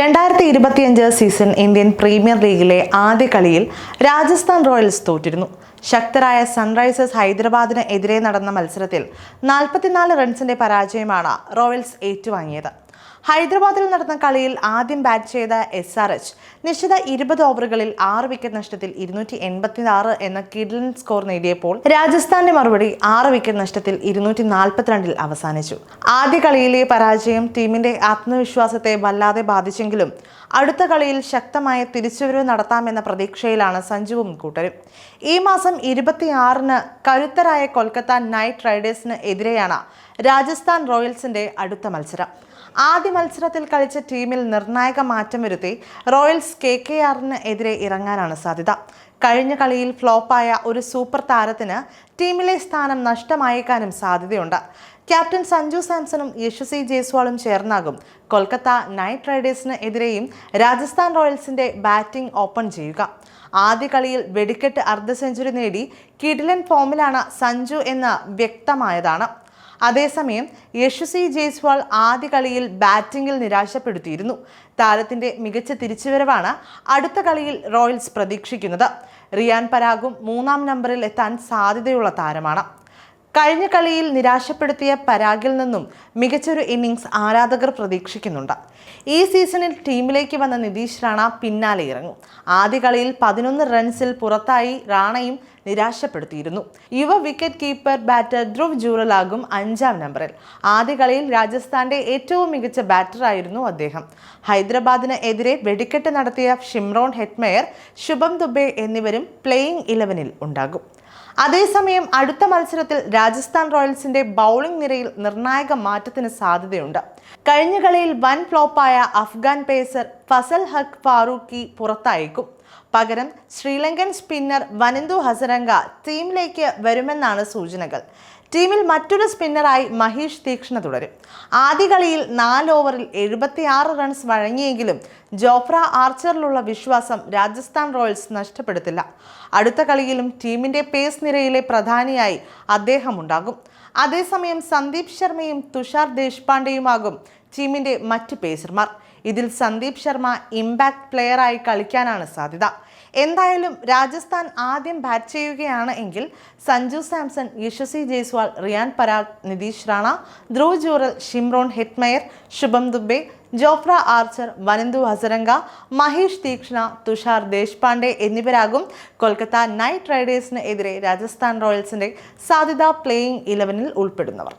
രണ്ടായിരത്തി ഇരുപത്തിയഞ്ച് season Indian premier ലീഗിലെ ആദ്യ കളിയിൽ രാജസ്ഥാൻ റോയൽസ് തോറ്റിരുന്നു. ശക്തരായ സൺറൈസേഴ്സ് ഹൈദരാബാദിന് എതിരെ നടന്ന മത്സരത്തിൽ നാൽപ്പത്തിനാല് റൺസിന്റെ പരാജയമാണ് റോയൽസ് ഏറ്റുവാങ്ങിയത്. ഹൈദരാബാദിൽ നടന്ന കളിയിൽ ആദ്യം ബാറ്റ് ചെയ്ത എസ് ആർ എച്ച് നിശ്ചിത ഇരുപത് ഓവറുകളിൽ ആറ് വിക്കറ്റ് നഷ്ടത്തിൽ ഇരുന്നൂറ്റി എൺപത്തി ആറ് എന്ന കിഡ്ലൻ സ്കോർ നേടിയപ്പോൾ രാജസ്ഥാന്റെ മറുപടി ആറ് വിക്കറ്റ് നഷ്ടത്തിൽ ഇരുന്നൂറ്റി നാൽപ്പത്തിരണ്ടിൽ അവസാനിച്ചു. ആദ്യ കളിയിലെ പരാജയം ടീമിന്റെ ആത്മവിശ്വാസത്തെ വല്ലാതെ ബാധിച്ചെങ്കിലും അടുത്ത കളിയിൽ ശക്തമായ തിരിച്ചുവരവ് നടത്താമെന്ന പ്രതീക്ഷയിലാണ് സഞ്ജുവും കൂട്ടരും. ഈ മാസം ഇരുപത്തിയാറിന് കരുത്തരായ കൊൽക്കത്ത നൈറ്റ് റൈഡേഴ്സിന് എതിരെയാണ് രാജസ്ഥാൻ റോയൽസിന്റെ അടുത്ത മത്സരം. ആദ്യ മത്സരത്തിൽ കളിച്ച ടീമിൽ നിർണായക മാറ്റം വരുത്തി റോയൽസ് കെ കെ ആറിന് എതിരെ ഇറങ്ങാനാണ് സാധ്യത. കഴിഞ്ഞ കളിയിൽ ഫ്ലോപ്പായ ഒരു സൂപ്പർ താരത്തിന് ടീമിലെ സ്ഥാനം നഷ്ടമായേക്കാനും സാധ്യതയുണ്ട്. ക്യാപ്റ്റൻ സഞ്ജു സാംസണും യശസ്വി ജയ്സ്വാളും ചേർന്നാകും. കൊൽക്കത്ത നൈറ്റ് റൈഡേഴ്സിന് എതിരെയും രാജസ്ഥാൻ റോയൽസിന്റെ ബാറ്റിംഗ് ഓപ്പൺ ചെയ്യുക. ആദ്യ കളിയിൽ വെടിക്കെട്ട് അർദ്ധ സെഞ്ചുറി നേടി കിഡിലൻ ഫോമിലാണ് സഞ്ജു എന്ന് വ്യക്തമായതാണ്. അതേസമയം യശസ്വി ജയ്സ്വാൾ ആദ്യ കളിയിൽ ബാറ്റിംഗിൽ നിരാശപ്പെടുത്തിയിരുന്നു. താരത്തിന്റെ മികച്ച തിരിച്ചുവരവാണ് അടുത്ത കളിയിൽ റോയൽസ് പ്രതീക്ഷിക്കുന്നത്. റിയാൻ പരാഗും മൂന്നാം നമ്പറിൽ എത്താൻ സാധ്യതയുള്ള താരമാണ്. കഴിഞ്ഞ കളിയിൽ നിരാശപ്പെടുത്തിയ പരാഗിൽ നിന്നും മികച്ചൊരു ഇന്നിങ്സ് ആരാധകർ പ്രതീക്ഷിക്കുന്നുണ്ട്. ഈ സീസണിൽ ടീമിലേക്ക് വന്ന നിതീഷ് റാണ പിന്നാലെ ഇറങ്ങും. ആദ്യ കളിയിൽ പതിനൊന്ന് റൺസിൽ പുറത്തായി റാണയും നിരാശപ്പെടുത്തിയിരുന്നു. യുവ വിക്കറ്റ് കീപ്പർ ബാറ്റർ ധ്രുവ് ജൂറലാകും അഞ്ചാം നമ്പറിൽ. ആദ്യ കളിയിൽ രാജസ്ഥാന്റെ ഏറ്റവും മികച്ച ബാറ്ററായിരുന്നു അദ്ദേഹം. ഹൈദരാബാദിന് എതിരെ വെടിക്കെട്ട് നടത്തിയ ഷിംറോൺ ഹെറ്റ്മെയർ ശുഭം ദുബെ എന്നിവരും പ്ലേയിങ് ഇലവനിൽ ഉണ്ടാകും. അതേസമയം അടുത്ത മത്സരത്തിൽ രാജസ്ഥാൻ റോയൽസിന്റെ ബൗളിംഗ് നിരയിൽ നിർണായക മാറ്റത്തിന് സാധ്യതയുണ്ട്. കഴിഞ്ഞ കളിയിൽ വൻ ഫ്ലോപ്പായ അഫ്ഗാൻ പേസർ ഫസൽ ഹഖ് ഫാറൂഖി പുറത്തായേക്കും. പകരം ശ്രീലങ്കൻ സ്പിന്നർ വനന്തു ഹസരംഗ ടീമിലേക്ക് വരുമെന്നാണ് സൂചനകൾ. ടീമിൽ മറ്റൊരു സ്പിന്നറായി മഹീഷ് തീക്ഷ്ണ തുടരും. ആദ്യ കളിയിൽ നാല് ഓവറിൽ എഴുപത്തിയാറ് റൺസ് വഴങ്ങിയെങ്കിലും ജോഫ്ര ആർച്ചറിലുള്ള വിശ്വാസം രാജസ്ഥാൻ റോയൽസ് നഷ്ടപ്പെടുത്തില്ല. അടുത്ത കളിയിലും ടീമിന്റെ പേസ് നിരയിലെ പ്രധാനിയായി അദ്ദേഹം ഉണ്ടാകും. അതേസമയം സന്ദീപ് ശർമ്മയും തുഷാർ ദേശ്പാണ്ഡെയുമാകും ടീമിന്റെ മറ്റ് പേസർമാർ ഇതിൽ സന്ദീപ് ശർമ്മ ഇമ്പാക്ട് പ്ലെയറായി കളിക്കാനാണ് സാധ്യത. എന്തായാലും രാജസ്ഥാൻ ആദ്യം ബാറ്റ് ചെയ്യുകയാണ് എങ്കിൽ Sanju Samson Yashasvi Jaiswal Riyan Parag Nitish Rana Dhruv Jurel Shimron Hetmyer Shubham Dubey Jofra Archer Wanindu Hasaranga Maheesh Theekshana Tushar Deshpande എന്നിവരാകും Kolkata night റൈഡേഴ്സിന് എതിരെ രാജസ്ഥാൻ റോയൽസിന്റെ സാധ്യത പ്ലേയിങ് ഇലവനിൽ ഉൾപ്പെടുന്നവർ.